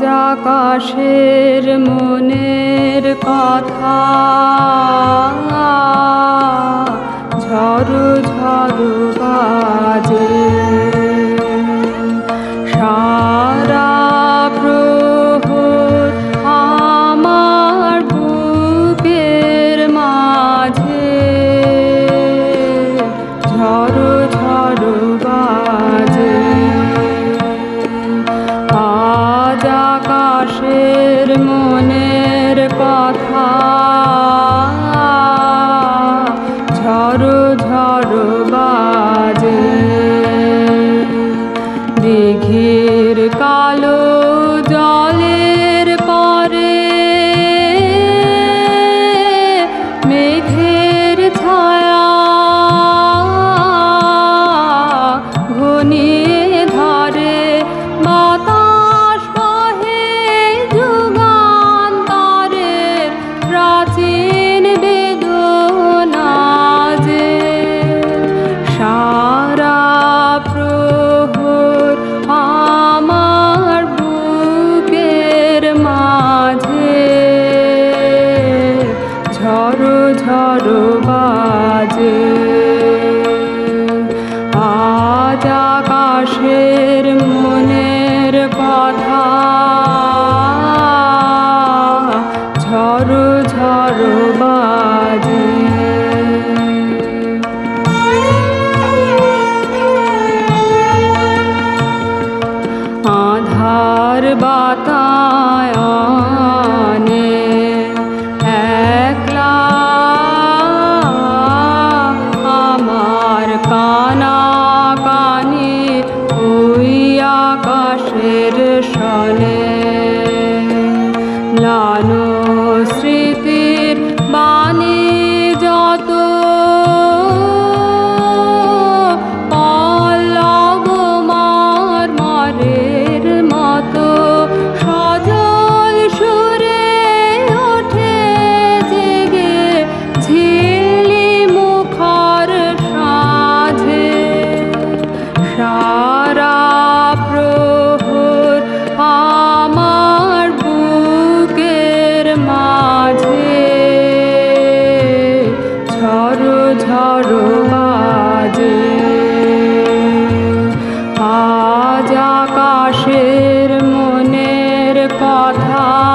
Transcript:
আকাশের মনের কথা। ঝড় ঝড় বাজে। সারা মাঝে। ঝড় ঝড় আকাশের মনের কথা। ঝড় ঝড় বাজে। দিঘির কালো ঝড় বাজে। আজ আকাশের মনের কথা। ঝড় ঝড় বাজে। আধার বাতায়নে আকাশের সনে। কথা ঝড়